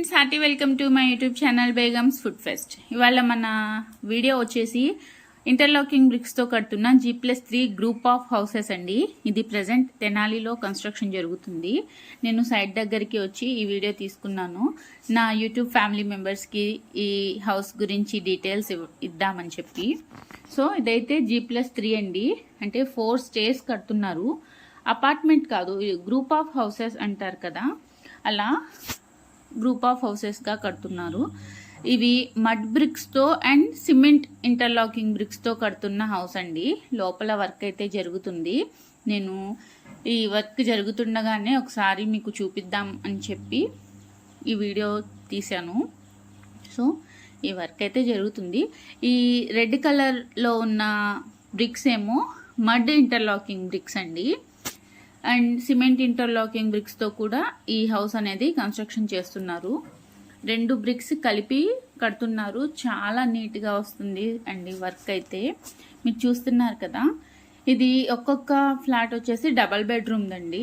Friends hearty welcome to my YouTube channel Begum's food fest. ఇవాళ మన video వచ్చేసి interlocking బ్రిక్స్తో కడుతున్న G plus three group of houses అండి. ఇది ప్రజెంట్ తెనాలిలో కన్స్ట్రక్షన్ జరుగుతుంది. నేను సైట్ దగ్గరికి వచ్చి ఈ వీడియో తీసుకున్నాను. నా యూట్యూబ్ ఫ్యామిలీ మెంబర్స్కి ఈ హౌస్ గురించి డీటెయిల్స్ ఇవ్- ఇద్దామని చెప్పి. సో ఇదైతే జీ ప్లస్ త్రీ అండి. అంటే ఫోర్ స్టేస్ కడుతున్నారు. అపార్ట్మెంట్ కాదు గ్రూప్ ఆఫ్ హౌసెస్ అంటారు కదా. అలా గ్రూప్ ఆఫ్ హౌసెస్గా కడుతున్నారు. ఇవి మడ్ బ్రిక్స్తో అండ్ సిమెంట్ ఇంటర్లాకింగ్ బ్రిక్స్తో కడుతున్న హౌస్ అండి. లోపల వర్క్ అయితే జరుగుతుంది. నేను ఈ వర్క్ జరుగుతుండగానే ఒకసారి మీకు చూపిద్దాం అని చెప్పి ఈ వీడియో తీశాను. సో ఈ వర్క్ అయితే జరుగుతుంది. ఈ రెడ్ కలర్లో ఉన్న బ్రిక్స్ ఏమో మడ్ ఇంటర్లాకింగ్ బ్రిక్స్ అండి. అండ్ సిమెంట్ ఇంటర్లాకింగ్ బ్రిక్స్తో కూడా ఈ హౌస్ అనేది కన్స్ట్రక్షన్ చేస్తున్నారు. రెండు బ్రిక్స్ కలిపి కడుతున్నారు. చాలా నీట్గా వస్తుంది అండి వర్క్ అయితే. మీరు చూస్తున్నారు కదా ఇది ఒక్కొక్క ఫ్లాట్ వచ్చేసి డబల్ బెడ్రూమ్ అండి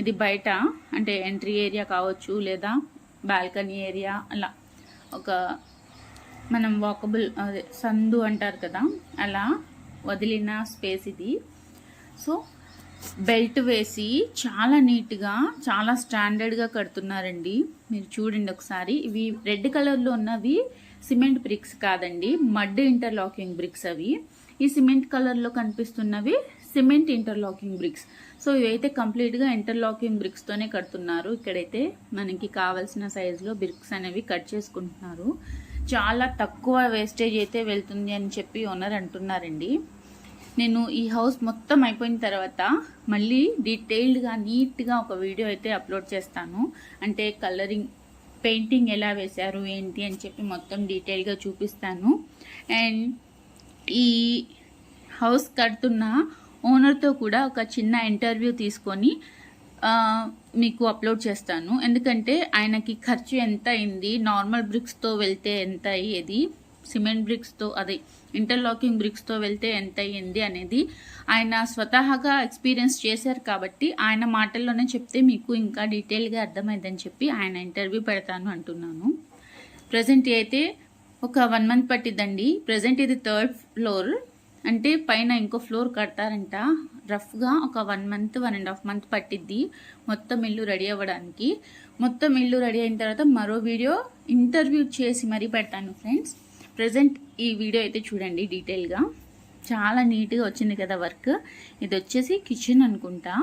ఇది బయట అంటే ఎంట్రీ ఏరియా కావచ్చు లేదా బాల్కనీ ఏరియా అలా ఒక మనం వాకబుల్ అదే సందు అంటారు కదా అలా వదిలిన స్పేస్ ఇది. సో బెల్ట్ వేసి చాలా నీట్గా చాలా స్టాండర్డ్గా కడుతున్నారండి. మీరు చూడండి ఒకసారి. ఇవి రెడ్ కలర్లో ఉన్నవి సిమెంట్ బ్రిక్స్ కాదండి. మడ్ ఇంటర్లాకింగ్ బ్రిక్స్ అవి. ఈ సిమెంట్ కలర్లో కనిపిస్తున్నవి సిమెంట్ ఇంటర్లాకింగ్ బ్రిక్స్. సో ఇవైతే కంప్లీట్గా ఇంటర్లాకింగ్ బ్రిక్స్తోనే కడుతున్నారు. ఇక్కడైతే మనకి కావాల్సిన సైజులో బ్రిక్స్ అనేవి కట్ చేసుకుంటున్నారు. చాలా తక్కువ వేస్టేజ్ అయితే వెళ్తుంది అని చెప్పి ఓనర్ అంటున్నారండి. నేను ఈ హౌస్ మొత్తం అయిపోయిన తర్వాత మళ్ళీ డీటెయిల్డ్గా నీట్గా ఒక వీడియో అయితే అప్లోడ్ చేస్తాను. అంటే కలరింగ్ పెయింటింగ్ ఎలా వేశారు ఏంటి అని చెప్పి మొత్తం డీటెయిల్గా చూపిస్తాను. అండ్ ఈ హౌస్ కడుతున్న ఓనర్తో కూడా ఒక చిన్న ఇంటర్వ్యూ తీసుకొని మీకు అప్లోడ్ చేస్తాను. ఎందుకంటే ఆయనకి ఖర్చు ఎంత అయింది నార్మల్ బ్రిక్స్తో వెళ్తే ఎంత అయ్యేది సిమెంట్ బ్రిక్స్తో అదే ఇంటర్లాకింగ్ బ్రిక్స్తో వెళ్తే ఎంత అయ్యింది అనేది ఆయన స్వతహాగా ఎక్స్పీరియన్స్ చేశారు కాబట్టి ఆయన మాటల్లోనే చెప్తే మీకు ఇంకా డీటెయిల్గా అర్థమైందని చెప్పి ఆయన ఇంటర్వ్యూ పెడతాను అంటున్నాను. ప్రజెంట్ అయితే ఒక వన్ మంత్ పట్టిద్దండి. ప్రజెంట్ ఇది థర్డ్ ఫ్లోర్. అంటే పైన ఇంకో ఫ్లోర్ కడతారంట. రఫ్గా ఒక one month one and half month పట్టిద్ది మొత్తం ఇల్లు రెడీ అవ్వడానికి. మొత్తం ఇల్లు రెడీ అయిన తర్వాత మరో వీడియో ఇంటర్వ్యూ చేసి మరీ పెడతాను ఫ్రెండ్స్. ప్రజెంట్ ఈ వీడియో అయితే చూడండి డీటెయిల్గా చాలా నీట్గా వచ్చింది కదా వర్క్. ఇది వచ్చేసి కిచెన్ అనుకుంటా.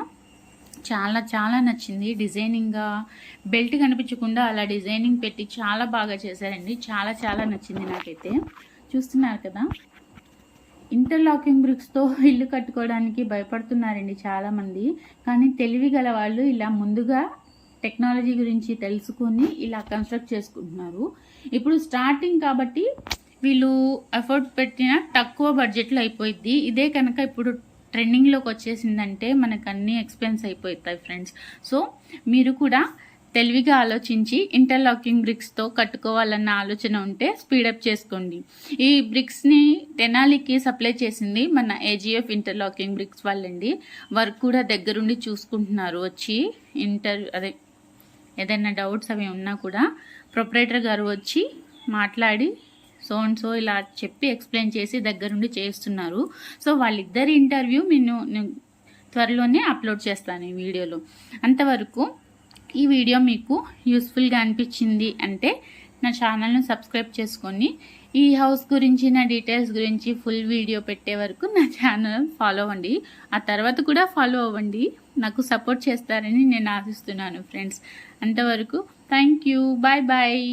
చాలా చాలా నచ్చింది. డిజైనింగ్గా బెల్ట్ కనిపించకుండా అలా డిజైనింగ్ పెట్టి చాలా బాగా చేశారండి. చాలా చాలా నచ్చింది నాకైతే. చూస్తున్నారు కదా? ఇంటర్లాకింగ్ బ్రిక్స్తో ఇల్లు కట్టుకోవడానికి భయపడుతున్నారండి చాలామంది. కానీ తెలివి గల వాళ్ళు ఇలా ముందుగా టెక్నాలజీ గురించి తెలుసుకొని ఇలా కన్స్ట్రక్ట్ చేసుకుంటున్నారు. ఇప్పుడు స్టార్టింగ్ కాబట్టి వీళ్ళు ఎఫర్ట్ పెట్టిన తక్కువ బడ్జెట్లో అయిపోయింది ఇదే కనుక ఇప్పుడు ట్రెండింగ్లోకి వచ్చేసిందంటే మనకు అన్ని ఎక్స్పెన్స్ అయిపోతాయి ఫ్రెండ్స్ సో మీరు కూడా తెలివిగా ఆలోచించి ఇంటర్లాకింగ్ బ్రిక్స్తో కట్టుకోవాలన్న ఆలోచన ఉంటే స్పీడప్ చేసుకోండి. ఈ బ్రిక్స్ని తెనాలికి సప్లై చేసింది మన ఏజీఎఫ్ ఇంటర్లాకింగ్ బ్రిక్స్ వాళ్ళండి. వర్క్ కూడా దగ్గరుండి చూసుకుంటున్నారు. వచ్చి ఇంటర్ అదే ఏదైనా డౌట్స్ అవి ఉన్నా కూడా ప్రొపరేటర్ గారు వచ్చి మాట్లాడి సో అండ్ సో ఇలా చెప్పి ఎక్స్ప్లెయిన్ చేసి దగ్గరుండి చేస్తున్నారు. సో వాళ్ళిద్దరి ఇంటర్వ్యూ నేను త్వరలోనే అప్లోడ్ చేస్తాను ఈ వీడియోలో. అంతవరకు ఈ వీడియో మీకు యూస్ఫుల్గా అనిపించింది అంటే నా ఛానల్ను సబ్స్క్రైబ్ చేసుకొని ఈ హౌస్ గురించి నా డీటెయిల్స్ గురించి ఫుల్ వీడియో పెట్టే వరకు నా ఛానల్ ఫాలో అవ్వండి. ఆ తర్వాత కూడా ఫాలో అవ్వండి. నాకు సపోర్ట్ చేస్తారని నేను ఆశిస్తున్నాను ఫ్రెండ్స్. అంతవరకు థ్యాంక్ యూ. Bye bye.